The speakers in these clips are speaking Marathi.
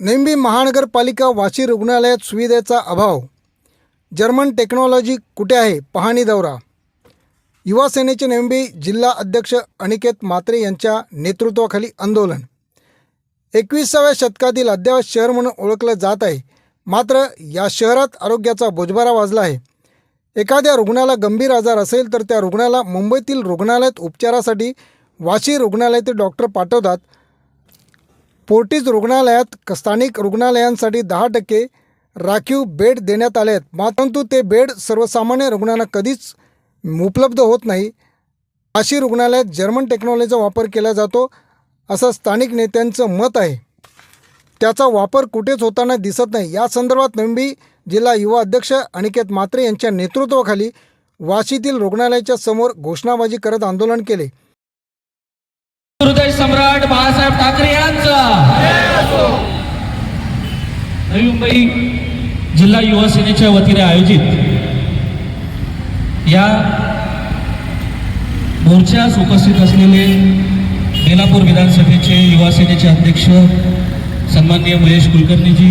नेंबी महानगरपालिका वाशी रुग्णालयात सुविधेचा अभाव. जर्मन टेक्नॉलॉजी कुठे आहे? पाहणी दौरा. युवा सेनेचे जिल्हा अध्यक्ष अनिकेत मात्रे यांच्या नेतृत्वाखाली आंदोलन. एकविसाव्या शतकातील अद्ययावत शहर म्हणून ओळखलं जात आहे. मात्र या शहरात आरोग्याचा बोजबारा वाजला आहे. एखाद्या रुग्णाला गंभीर आजार असेल तर त्या रुग्णाला मुंबईतील रुग्णालयात उपचारासाठी वाशी रुग्णालयातील डॉक्टर पाठवतात. फोर्टीज रुग्णालयात क- स्थानिक रुग्णालयांसाठी दहा टक्के राखीव बेड देण्यात आले आहेत. परंतु ते बेड सर्वसामान्य रुग्णांना कधीच उपलब्ध होत नाही. अशी रुग्णालयात जर्मन टेक्नॉलॉजीचा वापर केला जातो असं स्थानिक नेत्यांचं मत आहे. त्याचा वापर कुठेच होताना दिसत नाही. या संदर्भात नंबी जिल्हा युवा अध्यक्ष अनिकेत म्हात्रे यांच्या नेतृत्वाखाली वाशीतील रुग्णालयाच्या समोर घोषणाबाजी करत आंदोलन केले. सम्राट बाळासाहेब ठाकरे यांचा. नवी मुंबई जिल्हा युवा सेनेच्या वतीने आयोजित या मोर्चास उपस्थित असलेले बेलापूर विधानसभेचे युवा सेनेचे अध्यक्ष सन्माननीय महेश कुलकर्णीजी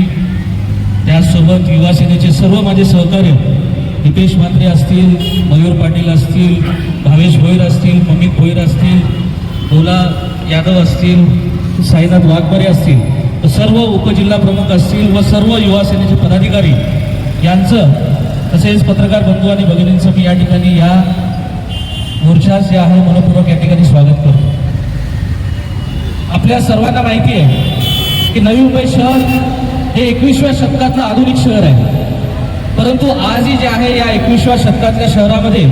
त्याचसोबत युवा सेनेचे सर्व माझे सहकार्य हितेश म्हात्रे असतील मयूर पाटील असतील भावेश भोईर असतील ममित भोईर असतील भोला यादव असतील साईनाथ वाघमारे असतील सर्व उपजिल्हा प्रमुख असतील व सर्व युवा सेनेचे पदाधिकारी यांचं तसेच पत्रकार बंधू आणि भगिनींचं मी या ठिकाणी या मोर्चास जे आहे मनपूर्वक या ठिकाणी स्वागत करतो. आपल्या सर्वांना माहिती आहे की नवी मुंबई शहर हे एकवीसव्या शतकातलं आधुनिक शहर आहे. परंतु आजही जे आहे या एकवीसव्या शतकातल्या शहरामध्ये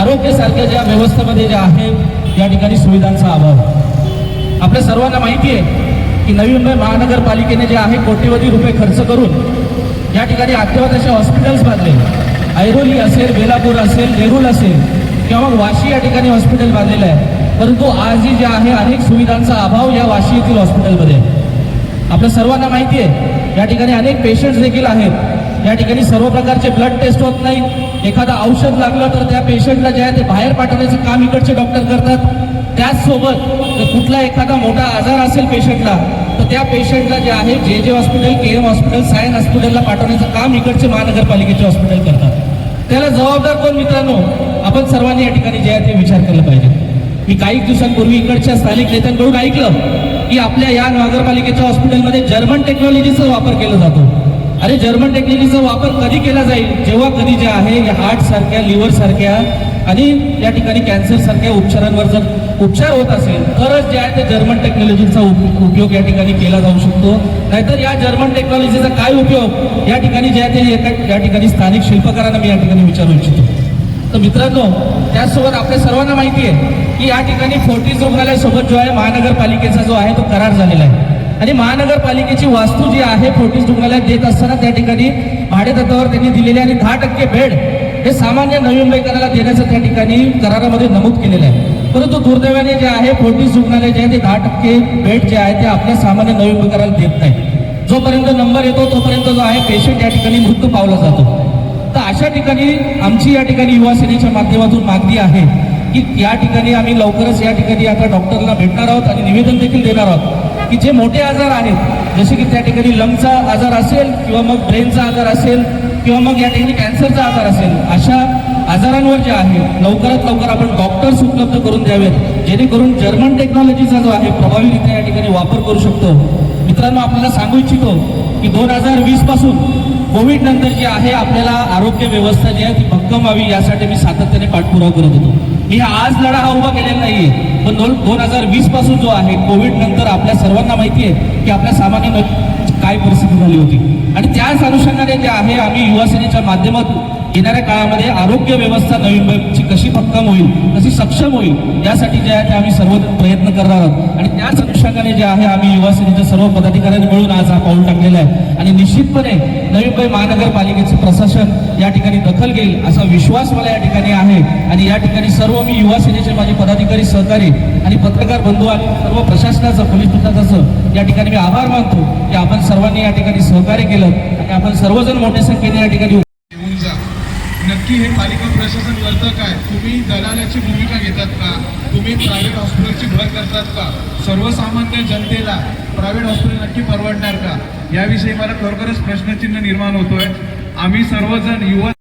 आरोग्यासारख्या ज्या व्यवस्थेमध्ये ज्या आहे या ठिकाणी सुविधांचा अभाव. आपल्या सर्वांना माहिती आहे की नवी मुंबई महानगरपालिकेने जे आहे कोटीवधी रुपये खर्च करून या ठिकाणी अद्ययावत असे हॉस्पिटल्स बांधले. ऐरोली असेल बेलापूर असेल नेरूल असेल किंवा मग वाशी या ठिकाणी हॉस्पिटल बांधलेलं आहे. परंतु आजही जे आहे अनेक सुविधांचा अभाव या वाशी येथील हॉस्पिटलमध्ये आपल्या सर्वांना माहिती आहे या ठिकाणी अनेक पेशंट्स देखील आहेत. या ठिकाणी सर्व प्रकारचे ब्लड टेस्ट होत नाहीत. एखादं औषध लागलं तर त्या पेशंटला जे आहे ते बाहेर पाठवण्याचं काम इकडचे डॉक्टर करतात. त्याचसोबत जर कुठला एखादा मोठा आजार असेल पेशंटला तर त्या पेशंटला जे आहे जे जे hospital K M hospital Sion हॉस्पिटलला पाठवण्याचं काम इकडचे महानगरपालिकेचे हॉस्पिटल करतात. त्याला जबाबदार कोण मित्रांनो? आपण सर्वांनी या ठिकाणी जे आहे ते विचार केला पाहिजे. मी काही दिवसांपूर्वी इकडच्या स्थानिक नेत्यांकडून ऐकलं की आपल्या या नगरपालिकेच्या हॉस्पिटलमध्ये जर्मन टेक्नॉलॉजीचा वापर केला जातो. अरे जर्मन टेक्नॉलॉजीचा वापर कधी केला जाईल? जेव्हा कधी जे आहे या हार्ट सारख्या लिव्हर सारख्या आणि या ठिकाणी कॅन्सर सारख्या उपचारांवर जर उपचार होत असेल तरच जे आहे ते जर्मन टेक्नॉलॉजीचा उप- उपयोग या ठिकाणी केला जाऊ शकतो. नाहीतर या जर्मन टेक्नॉलॉजीचा काय उपयोग? या ठिकाणी जे आहे ते या ठिकाणी स्थानिक शिल्पकारांना मी या ठिकाणी विचारू इच्छितो. तर मित्रांनो त्याचसोबत आपल्या सर्वांना माहिती आहे की या ठिकाणी फोर्टीज रुग्णालयासोबत जो आहे महानगरपालिकेचा जो आहे तो करार झालेला आहे. आणि महानगरपालिकेची वास्तू जी आहे फोर्टीज रुग्णालयात देत असताना त्या ठिकाणी भाडेतत्वावर त्यांनी दिलेले आणि दहा टक्के बेड हे सामान्य नवी मुंबईकरांना देण्याचं त्या ठिकाणी करारामध्ये नमूद केलेलं आहे. परंतु दुर्दैवाने जे आहे फोर्टीस रुग्णालय जे आहे ते दहा टक्के बेड जे आहे ते आपल्या सामान्य नवी मुंबईकरांना देत नाही. जोपर्यंत नंबर येतो तोपर्यंत जो आहे पेशंट या ठिकाणी मृत्यू पावला जातो. तर अशा ठिकाणी आमची या ठिकाणी युवा सेनेच्या माध्यमातून मागणी आहे की या ठिकाणी आम्ही लवकरच या ठिकाणी आता डॉक्टरला भेटणार आहोत आणि निवेदन देखील देणार आहोत. की जे मोठे आजार आहेत जसे की त्या ठिकाणी लंगचा आजार असेल किंवा मग ब्रेनचा आजार असेल किंवा मग या ठिकाणी कॅन्सरचा आजार असेल अशा आजारांवर जे आहे लवकरात लवकर आपण डॉक्टर्स उपलब्ध करून द्यावेत जेणेकरून जर्मन टेक्नॉलॉजीचा जो आहे प्रभावीरित्या या ठिकाणी वापर करू शकतो. मित्रांनो आपल्याला सांगू इच्छितो की दोन हजार वीसपासून कोविड नंतर जी आहे आपल्याला आरोग्य व्यवस्था जी आहे ती भक्कम व्हावी यासाठी मी सातत्याने पाठपुरावा करत होतो. मी आज लढा हा उभा केलेला नाहीये. पण दोन दोन हजार वीसपासून जो आहे कोविड नंतर आपल्या सर्वांना माहिती आहे की आपल्या सामान्य काय परिस्थिती झाली होती. आणि त्याच अनुषंगाने जे आहे आम्ही युवा सेनेच्या माध्यमातून येणाऱ्या काळामध्ये आरोग्य व्यवस्था नवी मुंबईची कशी भक्कम होईल कशी सक्षम होईल यासाठी जे आहे ते आम्ही सर्व प्रयत्न करणार आहोत. आणि त्याच अनुषंगाने जे आहे आम्ही युवा सेनेच्या सर्व पदाधिकाऱ्यांनी मिळून आज हा पाऊल टाकलेला आहे. आणि निश्चितपणे नवी मुंबई महानगरपालिकेचं प्रशासन या ठिकाणी दखल घेईल असा विश्वास मला या ठिकाणी आहे. आणि या ठिकाणी सर्व मी युवा सेनेचे माझे पदाधिकारी सहकारी आणि पत्रकार बंधू आणि सर्व प्रशासनाचं पोलीस प्रशासनाचं या ठिकाणी मी आभार मानतो की आपण सर्वांनी या ठिकाणी सहकार्य केलं आणि आपण सर्वजण मोठ्या संख्येने या ठिकाणी जा. नक्की नक्की हे पालिका प्रशासन करतं काय? तुम्ही दलालाची भूमिका घेतात का? तुम्ही प्रायव्हेट हॉस्पिटलची भर करतात का? सर्वसामान्य जनतेला प्रायव्हेट हॉस्पिटल नक्की परवडणार का? याविषयी मला खरोखरच प्रश्नचिन्ह निर्माण होतोय. आम्ही सर्वजण युवा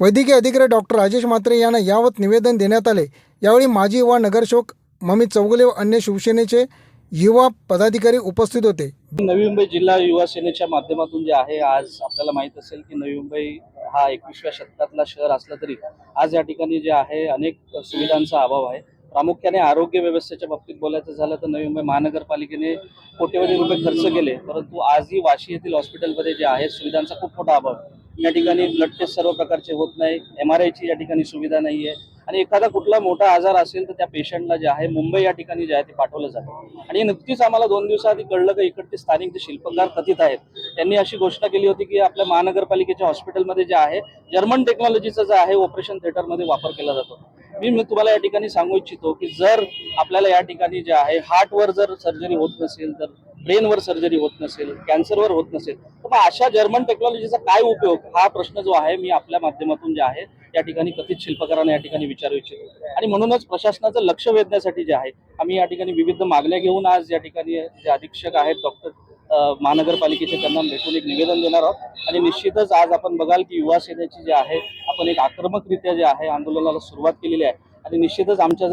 वैद्यकीय अधिकारी डॉक्टर राजेश म्हात्रे यांना यावत निवेदन देण्यात आले. यावेळी माजी युवा नगरसेवक ममित चौगुले व अन्य शिवसेनेचे युवा पदाधिकारी उपस्थित होते. नवी मुंबई जिल्हा युवा सेनेच्या माध्यमातून जे आहे आज आपल्याला माहीत असेल की नवी मुंबई हा एकविसव्या शतकातला शहर असला तरी आज या ठिकाणी जे आहे अनेक सुविधांचा अभाव आहे. प्रामुख्याने आरोग्य व्यवस्थेच्या बाबतीत बोलायचं झालं तर नवी मुंबई महानगरपालिकेने कोट्यवधी रुपये खर्च केले. परंतु आजही वाशी येथील हॉस्पिटलमध्ये जे आहे सुविधांचा खूप मोठा अभाव आहे. या ठिकाणी ब्लड टेस्ट सर्व प्रकारचे होत नाही. एम आर आयची या ठिकाणी सुविधा नाही आहे आणि एखादा कुठला मोठा आजार असेल तर त्या पेशंटला जे आहे मुंबई या ठिकाणी जे आहे ते पाठवलं जातं. आणि नुकतीच आम्हाला दोन दिवसाआधी कळलं की इकडचे स्थानिक जे शिल्पकार कथित आहेत त्यांनी अशी घोषणा केली होती की आपल्या महानगरपालिकेच्या हॉस्पिटलमध्ये जे आहे जर्मन टेक्नॉलॉजीचा जे आहे ऑपरेशन थिएटरमध्ये वापर केला जातो. मी मी तुम्हाला या ठिकाणी सांगू इच्छितो की जर आपल्याला या ठिकाणी जे आहे हार्टवर जर सर्जरी होत नसेल तर ब्रेनवर सर्जरी होत नसेल कॅन्सरवर होत नसेल तर मग अशा जर्मन टेक्नॉलॉजीचा काय उपयोग? हा प्रश्न जो आहे मी आपल्या माध्यमातून जे आहे या ठिकाणी कथित शिल्पकारांना या ठिकाणी विचारू इच्छितो. आणि म्हणूनच प्रशासनाचं लक्ष वेधण्यासाठी जे आहे आम्ही या ठिकाणी विविध मागण्या घेऊन आज या ठिकाणी जे अधीक्षक आहेत डॉक्टर महानगरपालिकेचे त्यांना भेटून एक निवेदन देणार आहोत. आणि निश्चितच आज आपण बघाल की युवा सेनेची जे आहे आपण एक आक्रमकरित्या जे आहे आंदोलनाला सुरुवात केलेली आहे. आणि निश्चितच आमच्या